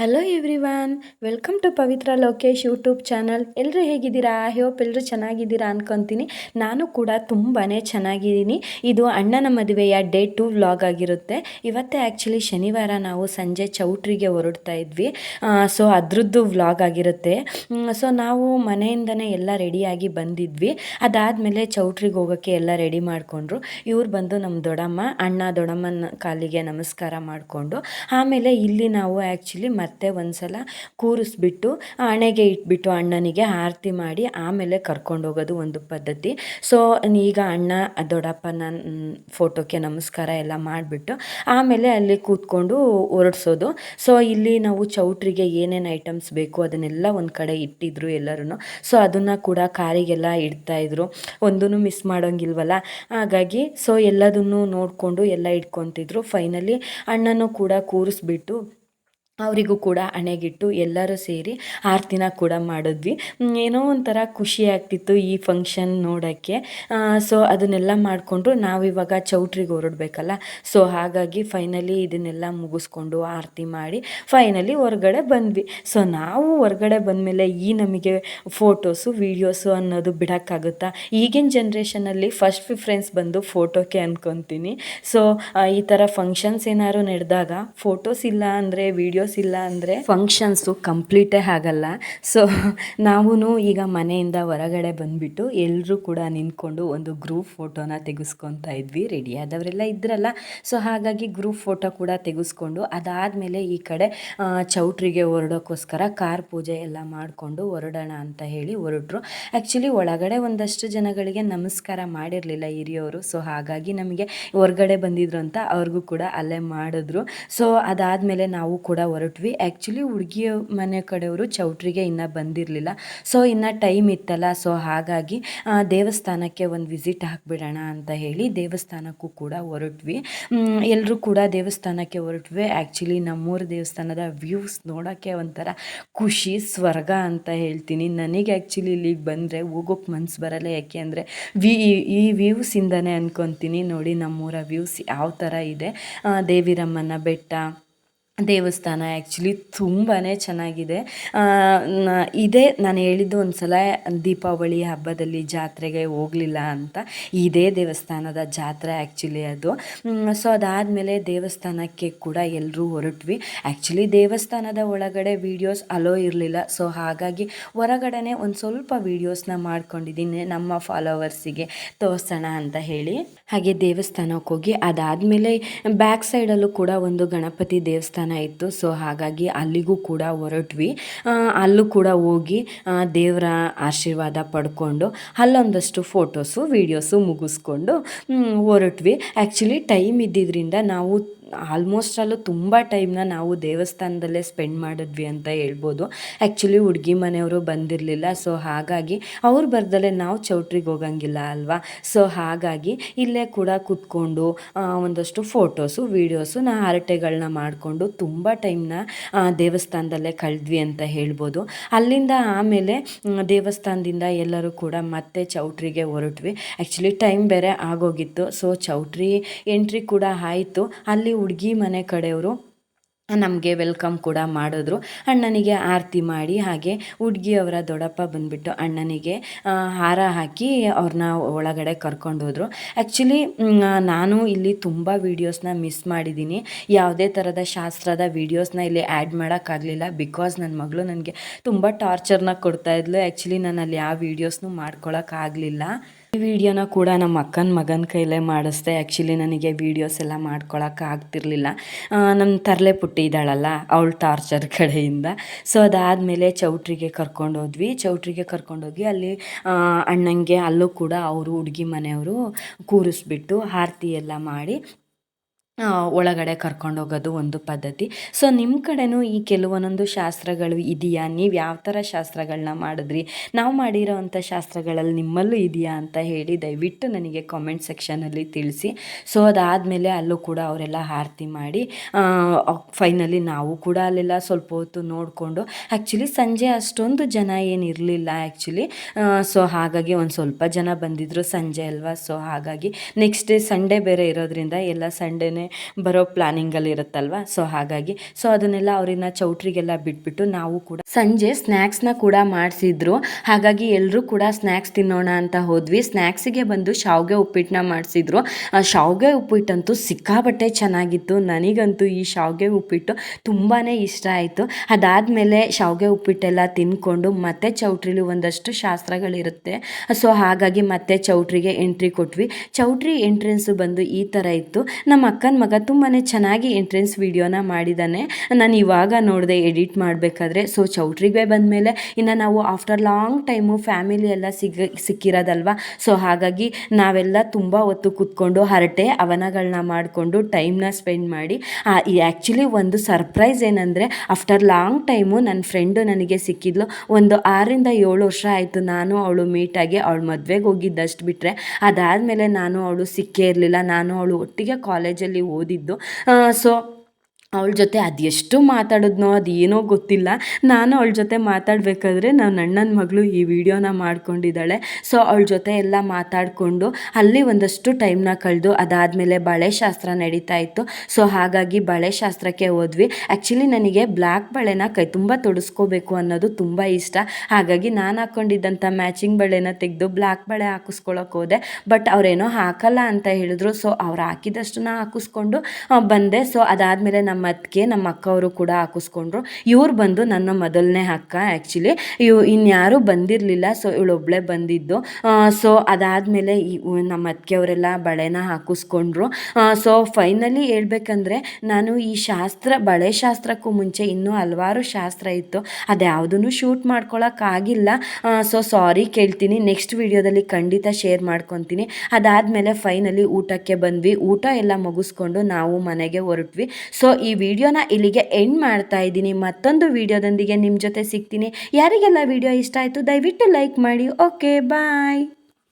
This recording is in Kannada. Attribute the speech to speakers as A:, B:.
A: Hello everyone welcome to Pavitra Lokesh YouTube channel ಎಲ್ಲರೂ ಹೇಗಿದ್ದೀರಾ? ಐ ಹೋಪ್ ಎಲ್ಲರೂ ಚೆನ್ನಾಗಿದ್ದೀರಾ ಅಂದ್ಕೊತೀನಿ ನಾನು ಕೂಡ ತುಂಬಾ ಚೆನ್ನಾಗಿದ್ದೀನಿ. ಇದು ಅಣ್ಣನ ಮದುವೆಯ ಡೇ ಟು ವ್ಲಾಗ್ ಆಗಿರುತ್ತೆ. ಇವತ್ತೇ ಆ್ಯಕ್ಚುಲಿ ಶನಿವಾರ ನಾವು ಸಂಜೆ ಚೌಟ್ರಿಗೆ ಹೊರಡ್ತಾ ಇದ್ವಿ. ಸೊ ಅದ್ರದ್ದು ವ್ಲಾಗ್ ಆಗಿರುತ್ತೆ. ಸೊ ನಾವು ಮನೆಯಿಂದನೇ ಎಲ್ಲ ರೆಡಿಯಾಗಿ ಬಂದಿದ್ವಿ. ಅದಾದಮೇಲೆ ಚೌಟ್ರಿಗೆ ಹೋಗೋಕ್ಕೆ ಎಲ್ಲ ರೆಡಿ ಮಾಡಿಕೊಂಡ್ರು. ಇವ್ರು ಬಂದು ನಮ್ಮ ದೊಡ್ಡಮ್ಮ, ಅಣ್ಣ ದೊಡ್ಡಮ್ಮನ ಕಾಲಿಗೆ ನಮಸ್ಕಾರ ಮಾಡಿಕೊಂಡು, ಆಮೇಲೆ ಇಲ್ಲಿ ನಾವು ಆ್ಯಕ್ಚುಲಿ ಮತ್ತೆ ಒಂದು ಸಲ ಕೂರಿಸ್ಬಿಟ್ಟು ಹಣೆಗೆ ಇಟ್ಬಿಟ್ಟು ಅಣ್ಣನಿಗೆ ಆರತಿ ಮಾಡಿ ಆಮೇಲೆ ಕರ್ಕೊಂಡು ಹೋಗೋದು ಒಂದು ಪದ್ಧತಿ. ಸೊ ಈಗ ಅಣ್ಣ, ದೊಡ್ಡಪ್ಪನ ಫೋಟೋಕ್ಕೆ ನಮಸ್ಕಾರ ಎಲ್ಲ ಮಾಡಿಬಿಟ್ಟು ಆಮೇಲೆ ಅಲ್ಲಿ ಕೂತ್ಕೊಂಡು ಹೊರಡ್ಸೋದು ಸೊ ಇಲ್ಲಿ ನಾವು ಚೌಟ್ರಿಗೆ ಏನೇನು ಐಟಮ್ಸ್ ಬೇಕು ಅದನ್ನೆಲ್ಲ ಒಂದು ಕಡೆ ಇಟ್ಟಿದ್ರು ಎಲ್ಲರೂ ಸೊ ಅದನ್ನು ಕೂಡ ಕಾರಿಗೆಲ್ಲ ಇಡ್ತಾಯಿದ್ರು ಒಂದೂ ಮಿಸ್ ಮಾಡೋಂಗಿಲ್ವಲ್ಲ? ಹಾಗಾಗಿ ಸೊ ಎಲ್ಲದನ್ನು ನೋಡಿಕೊಂಡು ಎಲ್ಲ ಇಟ್ಕೊತಿದ್ರು. ಫೈನಲಿ ಅಣ್ಣನೂ ಕೂಡ ಕೂರಿಸ್ಬಿಟ್ಟು ಅವರಿಗೂ ಕೂಡ ಹಣೆಗಿಟ್ಟು ಎಲ್ಲರೂ ಸೇರಿ ಆರತಿನ ಕೂಡ ಮಾಡಿದ್ವಿ. ಏನೋ ಒಂಥರ ಖುಷಿ ಆಗ್ತಿತ್ತು ಈ ಫಂಕ್ಷನ್ ನೋಡೋಕ್ಕೆ. ಸೊ ಅದನ್ನೆಲ್ಲ ಮಾಡಿಕೊಂಡು ನಾವಿವಾಗ ಚೌಟ್ರಿಗೆ ಹೊರಡಬೇಕಲ್ಲ. ಸೊ ಹಾಗಾಗಿ ಫೈನಲಿ ಇದನ್ನೆಲ್ಲ ಮುಗಿಸ್ಕೊಂಡು ಆರತಿ ಮಾಡಿ ಫೈನಲಿ ಹೊರಗಡೆ ಬಂದ್ವಿ. ಸೊ ನಾವು ಹೊರಗಡೆ ಬಂದಮೇಲೆ ಈ ನಮಗೆ ಫೋಟೋಸು ವೀಡಿಯೋಸು ಅನ್ನೋದು ಬಿಡೋಕ್ಕಾಗುತ್ತಾ? ಈಗಿನ ಜನ್ರೇಷನಲ್ಲಿ ಫಸ್ಟ್ ಪ್ರಿಫ್ರೆನ್ಸ್ ಬಂದು ಫೋಟೋಕ್ಕೆ ಅಂದ್ಕೊತೀನಿ ಸೊ ಈ ಥರ ಫಂಕ್ಷನ್ಸ್ ಏನಾದ್ರು ನಡೆದಾಗ ಫೋಟೋಸ್ ಇಲ್ಲ ಅಂದರೆ ವೀಡಿಯೋಸ್ ಇಲ್ಲ ಅಂದರೆ ಫಂಕ್ಷನ್ಸು ಕಂಪ್ಲೀಟೇ ಆಗಲ್ಲ. ಸೊ ನಾವೂ ಈಗ ಮನೆಯಿಂದ ಹೊರಗಡೆ ಬಂದುಬಿಟ್ಟು ಎಲ್ಲರೂ ಕೂಡ ನಿಂತ್ಕೊಂಡು ಒಂದು ಗ್ರೂಪ್ ಫೋಟೋನ ತೆಗೆಸ್ಕೊತಾ ಇದ್ವಿ. ರೆಡಿ ಆದವರೆಲ್ಲ ಇದ್ರಲ್ಲ. ಸೊ ಹಾಗಾಗಿ ಗ್ರೂಪ್ ಫೋಟೋ ಕೂಡ ತೆಗೆಸ್ಕೊಂಡು ಅದಾದಮೇಲೆ ಈ ಕಡೆ ಚೌಟ್ರಿಗೆ ಹೊರಡೋಕ್ಕೋಸ್ಕರ ಕಾರ್ ಪೂಜೆ ಎಲ್ಲ ಮಾಡಿಕೊಂಡು ಹೊರಡೋಣ ಅಂತ ಹೇಳಿ ಹೊರಟ್ರು. ಆ್ಯಕ್ಚುಲಿ ಒಳಗಡೆ ಒಂದಷ್ಟು ಜನಗಳಿಗೆ ನಮಸ್ಕಾರ ಮಾಡಿರಲಿಲ್ಲ ಹಿರಿಯವರು. ಸೊ ಹಾಗಾಗಿ ನಮಗೆ ಹೊರಗಡೆ ಬಂದಿದ್ರು ಅಂತ ಅವ್ರಿಗೂ ಕೂಡ ಅಲ್ಲೇ ಮಾಡಿದ್ರು. ಸೊ ಅದಾದಮೇಲೆ ನಾವು ಕೂಡ ಹೊರಟ್ವಿ. ಆ್ಯಕ್ಚುಲಿ ಹುಡುಗಿಯ ಮನೆ ಕಡೆಯವರು ಚೌಟ್ರಿಗೆ ಇನ್ನೂ ಬಂದಿರಲಿಲ್ಲ. ಸೊ ಇನ್ನು ಟೈಮ್ ಇತ್ತಲ್ಲ. ಸೊ ಹಾಗಾಗಿ ದೇವಸ್ಥಾನಕ್ಕೆ ಒಂದು ವಿಸಿಟ್ ಹಾಕ್ಬಿಡೋಣ ಅಂತ ಹೇಳಿ ದೇವಸ್ಥಾನಕ್ಕೂ ಕೂಡ ಹೊರಟ್ವಿ. ಎಲ್ಲರೂ ಕೂಡ ದೇವಸ್ಥಾನಕ್ಕೆ ಹೊರಟ್ವಿ. ಆ್ಯಕ್ಚುಲಿ ನಮ್ಮೂರ ದೇವಸ್ಥಾನದ ವ್ಯೂಸ್ ನೋಡೋಕ್ಕೆ ಒಂಥರ ಖುಷಿ, ಸ್ವರ್ಗ ಅಂತ ಹೇಳ್ತೀನಿ. ನನಗೆ ಆ್ಯಕ್ಚುಲಿ ಇಲ್ಲಿಗೆ ಬಂದರೆ ಹೋಗೋಕ್ಕೆ ಮನ್ಸು ಬರಲ್ಲ. ಯಾಕೆ ಅಂದರೆ ವಿ ಈ ವ್ಯೂಸಿಂದನೇ ಅಂದ್ಕೊತೀನಿ ನೋಡಿ ನಮ್ಮೂರ ವ್ಯೂಸ್ ಯಾವ ಥರ ಇದೆ. ದೇವಿರಮ್ಮನ ಬೆಟ್ಟ ದೇವಸ್ಥಾನ ಆ್ಯಕ್ಚುಲಿ ತುಂಬಾ ಚೆನ್ನಾಗಿದೆ. ಇದೇ ನಾನು ಹೇಳಿದ್ದು ಒಂದು ಸಲ ದೀಪಾವಳಿ ಹಬ್ಬದಲ್ಲಿ ಜಾತ್ರೆಗೆ ಹೋಗಲಿಲ್ಲ ಅಂತ. ಇದೇ ದೇವಸ್ಥಾನದ ಜಾತ್ರೆ ಆ್ಯಕ್ಚುಲಿ ಅದು. ಸೊ ಅದಾದಮೇಲೆ ದೇವಸ್ಥಾನಕ್ಕೆ ಕೂಡ ಎಲ್ಲರೂ ಹೊರಟ್ವಿ. ಆ್ಯಕ್ಚುಲಿ ದೇವಸ್ಥಾನದ ಒಳಗಡೆ ವೀಡಿಯೋಸ್ ಅಲೋ ಇರಲಿಲ್ಲ. ಸೊ ಹಾಗಾಗಿ ಹೊರಗಡೆ ಒಂದು ಸ್ವಲ್ಪ ವೀಡಿಯೋಸ್ನ ಮಾಡ್ಕೊಂಡಿದ್ದೀನಿ. ನಮ್ಮ ಫಾಲೋವರ್ಸಿಗೆ ತೋರಿಸೋಣ ಅಂತ ಹೇಳಿ. ಹಾಗೆ ದೇವಸ್ಥಾನಕ್ಕೆ ಹೋಗಿ ಅದಾದಮೇಲೆ ಬ್ಯಾಕ್ ಸೈಡಲ್ಲೂ ಕೂಡ ಒಂದು ಗಣಪತಿ ದೇವಸ್ಥಾನ ಇತ್ತು. ಸೊ ಹಾಗಾಗಿ ಅಲ್ಲಿಗೂ ಕೂಡ ಹೊರಟ್ವಿ. ಅಲ್ಲೂ ಕೂಡ ಹೋಗಿ ದೇವರ ಆಶೀರ್ವಾದ ಪಡ್ಕೊಂಡು ಅಲ್ಲೊಂದಷ್ಟು ಫೋಟೋಸು ವೀಡಿಯೋಸು ಮುಗಿಸ್ಕೊಂಡು ಹೊರಟ್ವಿ. ಆ್ಯಕ್ಚುಲಿ ಟೈಮ್ ಇದ್ದಿದ್ದರಿಂದ ನಾವು ಆಲ್ಮೋಸ್ಟ್ ಅಲ್ಲೂ ತುಂಬ ಟೈಮ್ನ ನಾವು ದೇವಸ್ಥಾನದಲ್ಲೇ ಸ್ಪೆಂಡ್ ಮಾಡಿದ್ವಿ ಅಂತ ಹೇಳ್ಬೋದು. ಆ್ಯಕ್ಚುಲಿ ಹುಡುಗಿ ಮನೆಯವರು ಬಂದಿರಲಿಲ್ಲ, ಸೊ ಹಾಗಾಗಿ ಅವ್ರು ಬರ್ದಲ್ಲೇ ನಾವು ಚೌಟ್ರಿಗೆ ಹೋಗಂಗಿಲ್ಲ ಅಲ್ವಾ? ಸೊ ಹಾಗಾಗಿ ಇಲ್ಲೇ ಕೂಡ ಕೂತ್ಕೊಂಡು ಒಂದಷ್ಟು ಫೋಟೋಸು, ವೀಡಿಯೋಸು, ನಾ ಹರಟೆಗಳನ್ನ ಮಾಡಿಕೊಂಡು ತುಂಬ ಟೈಮ್ನ ದೇವಸ್ಥಾನದಲ್ಲೇ ಕಳೆದ್ವಿ ಅಂತ ಹೇಳ್ಬೋದು. ಅಲ್ಲಿಂದ ಆಮೇಲೆ ದೇವಸ್ಥಾನದಿಂದ ಎಲ್ಲರೂ ಕೂಡ ಮತ್ತೆ ಚೌಟ್ರಿಗೆ ಹೊರಟ್ವಿ. ಆ್ಯಕ್ಚುಲಿ ಟೈಮ್ ಬೇರೆ ಆಗೋಗಿತ್ತು, ಸೊ ಚೌಟ್ರಿ ಎಂಟ್ರಿ ಕೂಡ ಆಯಿತು. ಅಲ್ಲಿ ಹುಡುಗಿ ಮನೆ ಕಡೆಯವರು ನಮಗೆ ವೆಲ್ಕಮ್ ಕೂಡ ಮಾಡಿದ್ರು. ಅಣ್ಣನಿಗೆ ಆರತಿ ಮಾಡಿ, ಹಾಗೆ ಹುಡುಗಿಯವರ ದೊಡ್ಡಪ್ಪ ಬಂದುಬಿಟ್ಟು ಅಣ್ಣನಿಗೆ ಹಾರ ಹಾಕಿ ಅವ್ರನ್ನ ಒಳಗಡೆ ಕರ್ಕೊಂಡೋದ್ರು ಆ್ಯಕ್ಚುಲಿ ನಾನು ಇಲ್ಲಿ ತುಂಬ ವೀಡಿಯೋಸ್ನ ಮಿಸ್ ಮಾಡಿದ್ದೀನಿ. ಯಾವುದೇ ಥರದ ಶಾಸ್ತ್ರದ ವೀಡಿಯೋಸ್ನ ಇಲ್ಲಿ ಆ್ಯಡ್ ಮಾಡೋಕ್ಕಾಗಲಿಲ್ಲ ಬಿಕಾಸ್ ನನ್ನ ಮಗಳು ನನಗೆ ತುಂಬ ಟಾರ್ಚರ್ನ ಕೊಡ್ತಾಯಿದ್ಲು ಆ್ಯಕ್ಚುಲಿ ನಾನು ಅಲ್ಲಿ ಯಾವ ವೀಡಿಯೋಸ್ನೂ ಮಾಡ್ಕೊಳಕ್ಕಾಗಲಿಲ್ಲ ಈ ವಿಡಿಯೋನ ಕೂಡ ನಮ್ಮ ಅಕ್ಕನ ಮಗನ ಕೈಲೇ ಮಾಡಿಸ್ದೆ. ಆ್ಯಕ್ಚುಲಿ ನನಗೆ ವೀಡಿಯೋಸ್ ಎಲ್ಲ ಮಾಡ್ಕೊಳಕ್ಕೆ ಆಗ್ತಿರ್ಲಿಲ್ಲ. ನಮ್ಮ ತರಲೆ ಪುಟ್ಟಿ ಇದ್ದಾಳಲ್ಲ, ಅವಳು ಟಾರ್ಚರ್ ಕಡೆಯಿಂದ. ಸೊ ಅದಾದಮೇಲೆ ಚೌಟ್ರಿಗೆ ಕರ್ಕೊಂಡೋದ್ವಿ ಚೌಟ್ರಿಗೆ ಕರ್ಕೊಂಡೋಗಿ ಅಲ್ಲಿ ಅಣ್ಣಂಗೆ ಅಲ್ಲೂ ಕೂಡ ಅವರು ಹುಡುಗಿ ಮನೆಯವರು ಕೂರಿಸ್ಬಿಟ್ಟು ಆರತಿ ಎಲ್ಲ ಮಾಡಿ ಒಳಗಡೆ ಕರ್ಕೊಂಡೋಗೋದು ಒಂದು ಪದ್ಧತಿ. ಸೊ ನಿಮ್ಮ ಕಡೆನೂ ಈ ಕೆಲವೊಂದೊಂದು ಶಾಸ್ತ್ರಗಳು ಇದೆಯಾ? ನೀವು ಯಾವ ಥರ ಶಾಸ್ತ್ರಗಳನ್ನ ಮಾಡಿದ್ರಿ? ನಾವು ಮಾಡಿರೋ ಅಂಥ ಶಾಸ್ತ್ರಗಳಲ್ಲಿ ನಿಮ್ಮಲ್ಲೂ ಇದೆಯಾ ಅಂತ ಹೇಳಿ ದಯವಿಟ್ಟು ನನಗೆ ಕಾಮೆಂಟ್ ಸೆಕ್ಷನಲ್ಲಿ ತಿಳಿಸಿ. ಸೊ ಅದಾದಮೇಲೆ ಅಲ್ಲೂ ಕೂಡ ಅವರೆಲ್ಲ ಆರತಿ ಮಾಡಿ ಫೈನಲಿ ನಾವು ಕೂಡ ಅಲ್ಲೆಲ್ಲ ಸ್ವಲ್ಪ ಹೊತ್ತು ನೋಡಿಕೊಂಡು ಆ್ಯಕ್ಚುಲಿ ಸಂಜೆ ಅಷ್ಟೊಂದು ಜನ ಏನಿರಲಿಲ್ಲ ಆ್ಯಕ್ಚುಲಿ ಸೊ ಹಾಗಾಗಿ ಒಂದು ಸ್ವಲ್ಪ ಜನ ಬಂದಿದ್ದರು ಸಂಜೆ ಅಲ್ವಾ? ಸೊ ಹಾಗಾಗಿ ನೆಕ್ಸ್ಟ್ ಡೇ ಸಂಡೇ ಬೇರೆ ಇರೋದ್ರಿಂದ ಎಲ್ಲ ಸಂಡೇನೇ ಬರೋ ಪ್ಲಾನಿಂಗಲ್ಲಿ ಇರುತ್ತಲ್ವ? ಸೊ ಹಾಗಾಗಿ ಸೊ ಅದನ್ನೆಲ್ಲ ಅವ್ರನ್ನ ಚೌಟ್ರಿಗೆಲ್ಲ ಬಿಟ್ಬಿಟ್ಟು ನಾವು ಕೂಡ ಸಂಜೆ ಸ್ನ್ಯಾಕ್ಸ್ನ ಕೂಡ ಮಾಡಿಸಿದ್ರು. ಹಾಗಾಗಿ ಎಲ್ಲರೂ ಕೂಡ ಸ್ನ್ಯಾಕ್ಸ್ ತಿನ್ನೋಣ ಅಂತ ಹೋದ್ವಿ. ಸ್ನ್ಯಾಕ್ಸಿಗೆ ಬಂದು ಶಾವ್ಗೆ ಉಪ್ಪಿಟ್ಟನ್ನ ಮಾಡಿಸಿದ್ರು. ಶಾವ್ಗೆ ಉಪ್ಪಿಟ್ಟಂತೂ ಸಿಕ್ಕಾಬಟ್ಟೆ ಚೆನ್ನಾಗಿತ್ತು. ನನಗಂತೂ ಈ ಶಾವ್ಗೆ ಉಪ್ಪಿಟ್ಟು ತುಂಬಾ ಇಷ್ಟ ಆಯಿತು. ಅದಾದಮೇಲೆ ಶಾವ್ಗೆ ಉಪ್ಪಿಟ್ಟೆಲ್ಲ ತಿನ್ಕೊಂಡು ಮತ್ತೆ ಚೌಟ್ರಿಲಿ ಒಂದಷ್ಟು ಶಾಸ್ತ್ರಗಳಿರುತ್ತೆ. ಸೊ ಹಾಗಾಗಿ ಮತ್ತೆ ಚೌಟ್ರಿಗೆ ಎಂಟ್ರಿ ಕೊಟ್ವಿ. ಚೌಟ್ರಿ ಎಂಟ್ರೆನ್ಸು ಬಂದು ಈ ಥರ ಇತ್ತು. ನಮ್ಮ ಅಕ್ಕನ ಮಗ ತುಂಬಾ ಚೆನ್ನಾಗಿ ಎಂಟ್ರೆನ್ಸ್ ವಿಡಿಯೋನ ಮಾಡಿದ್ದಾನೆ ನಾನು ಇವಾಗ ನೋಡಿದೆ ಎಡಿಟ್ ಮಾಡಬೇಕಾದ್ರೆ. ಸೊ ಚೌಟ್ರಿಗೆ ಬಂದಮೇಲೆ ಇನ್ನು ನಾವು ಆಫ್ಟರ್ ಲಾಂಗ್ ಟೈಮು ಫ್ಯಾಮಿಲಿ ಎಲ್ಲ ಸಿಗ, ಸಿಕ್ಕಿರೋದಲ್ವ? ಸೊ ಹಾಗಾಗಿ ನಾವೆಲ್ಲ ತುಂಬ ಹೊತ್ತು ಕೂತ್ಕೊಂಡು ಹರಟೆ ಅವನಗಳನ್ನ ಮಾಡಿಕೊಂಡು ಟೈಮ್ನ ಸ್ಪೆಂಡ್ ಮಾಡಿ. ಆ್ಯಕ್ಚುಲಿ ಒಂದು ಸರ್ಪ್ರೈಸ್ ಏನಂದರೆ ಆಫ್ಟರ್ ಲಾಂಗ್ ಟೈಮು ನನ್ನ ಫ್ರೆಂಡು ನನಗೆ ಸಿಕ್ಕಿದ್ಲು. ಒಂದು ಆರರಿಂದ ಏಳು ವರ್ಷ ಆಯಿತು ನಾನು ಅವಳು ಮೀಟಾಗಿ ಅವಳು ಮದುವೆಗೆ ಹೋಗಿದ್ದಷ್ಟು ಬಿಟ್ಟರೆ ಅದಾದಮೇಲೆ ನಾನು ಅವಳು ಸಿಕ್ಕೇ ಇರಲಿಲ್ಲ. ನಾನು ಅವಳು ಒಟ್ಟಿಗೆ ಕಾಲೇಜಲ್ಲಿ ಓದಿದ್ದು. ಸೊ ಅವಳ ಜೊತೆ ಅದೆಷ್ಟು ಮಾತಾಡಿದ್ನೋ, ಅದು ಏನೋ ಗೊತ್ತಿಲ್ಲ. ನಾನು ಅವಳ ಜೊತೆ ಮಾತಾಡಬೇಕಾದ್ರೆ ನನ್ನ ಅಣ್ಣನ ಮಗಳು ಈ ವಿಡಿಯೋನ ಮಾಡ್ಕೊಂಡಿದ್ದಾಳೆ. ಸೊ ಅವಳ ಜೊತೆ ಎಲ್ಲ ಮಾತಾಡಿಕೊಂಡು ಅಲ್ಲಿ ಒಂದಷ್ಟು ಟೈಮ್ನ ಕಳೆದು ಅದಾದಮೇಲೆ ಬಳೆಶಾಸ್ತ್ರ ನಡೀತಾ ಇತ್ತು. ಸೊ ಹಾಗಾಗಿ ಬಳೆಶಾಸ್ತ್ರಕ್ಕೆ ಹೋದ್ವಿ. ಆ್ಯಕ್ಚುಲಿ ನನಗೆ ಬ್ಲ್ಯಾಕ್ ಬಳೆನ ಕೈ ತುಂಬ ತೊಡಸ್ಕೋಬೇಕು ಅನ್ನೋದು ತುಂಬ ಇಷ್ಟ. ಹಾಗಾಗಿ ನಾನು ಹಾಕ್ಕೊಂಡಿದ್ದಂಥ ಮ್ಯಾಚಿಂಗ್ ಬಳೆನ ತೆಗೆದು ಬ್ಲ್ಯಾಕ್ ಬಳೆ ಹಾಕಿಸ್ಕೊಳಕ್ಕೆ ಹೋದೆ. ಬಟ್ ಅವರೇನೋ ಹಾಕಲ್ಲ ಅಂತ ಹೇಳಿದ್ರು. ಸೊ ಅವ್ರು ಹಾಕಿದಷ್ಟನ್ನ ಹಾಕಿಸ್ಕೊಂಡು ಬಂದೆ. ಸೊ ಅದಾದಮೇಲೆ ನಮ್ಮ ನಮ್ಮ ಅತ್ತಿಗೆ ನಮ್ಮ ಅಕ್ಕವರು ಕೂಡ ಹಾಕಿಸ್ಕೊಂಡ್ರು. ಇವ್ರು ಬಂದು ನನ್ನ ಮೊದಲನೇ ಅಕ್ಕ ಆ್ಯಕ್ಚುಲಿ ಇವ್ ಇನ್ಯಾರೂ ಬಂದಿರಲಿಲ್ಲ ಸೊ ಇವಳೊಬ್ಳೆ ಬಂದಿದ್ದು. ಸೊ ಅದಾದಮೇಲೆ ನಮ್ಮ ಅತ್ತಿಗೆಯವರೆಲ್ಲ ಬಳೆನ ಹಾಕಿಸ್ಕೊಂಡ್ರು. ಸೊ ಫೈನಲಿ ಹೇಳ್ಬೇಕಂದ್ರೆ ನಾನು ಈ ಶಾಸ್ತ್ರ, ಬಳೆ ಶಾಸ್ತ್ರಕ್ಕೂ ಮುಂಚೆ ಇನ್ನೂ ಹಲವಾರು ಶಾಸ್ತ್ರ ಇತ್ತು. ಅದ್ಯಾವುದನ್ನು ಶೂಟ್ ಮಾಡ್ಕೊಳಕ್ಕಾಗಿಲ್ಲ. ಸೊ ಸಾರಿ ಕೇಳ್ತೀನಿ. ನೆಕ್ಸ್ಟ್ ವಿಡಿಯೋದಲ್ಲಿ ಖಂಡಿತ ಶೇರ್ ಮಾಡ್ಕೊತೀನಿ. ಅದಾದಮೇಲೆ ಫೈನಲಿ ಊಟಕ್ಕೆ ಬಂದ್ವಿ. ಊಟ ಎಲ್ಲ ಮುಗಿಸ್ಕೊಂಡು ನಾವು ಮನೆಗೆ ಹೊರಟ್ವಿ. ಸೊ ಈ ವಿಡಿಯೋನ ಇಲ್ಲಿಗೆ ಎಂಡ್ ಮಾಡ್ತಾ ಇದ್ದೀನಿ. ಮತ್ತೊಂದು ವಿಡಿಯೋದೊಂದಿಗೆ ನಿಮ್ಮ ಜೊತೆ ಸಿಗ್ತೀನಿ. ಯಾರಿಗೆಲ್ಲ ವಿಡಿಯೋ ಇಷ್ಟ ಆಯಿತು ದಯವಿಟ್ಟು ಲೈಕ್ ಮಾಡಿ. Okay bye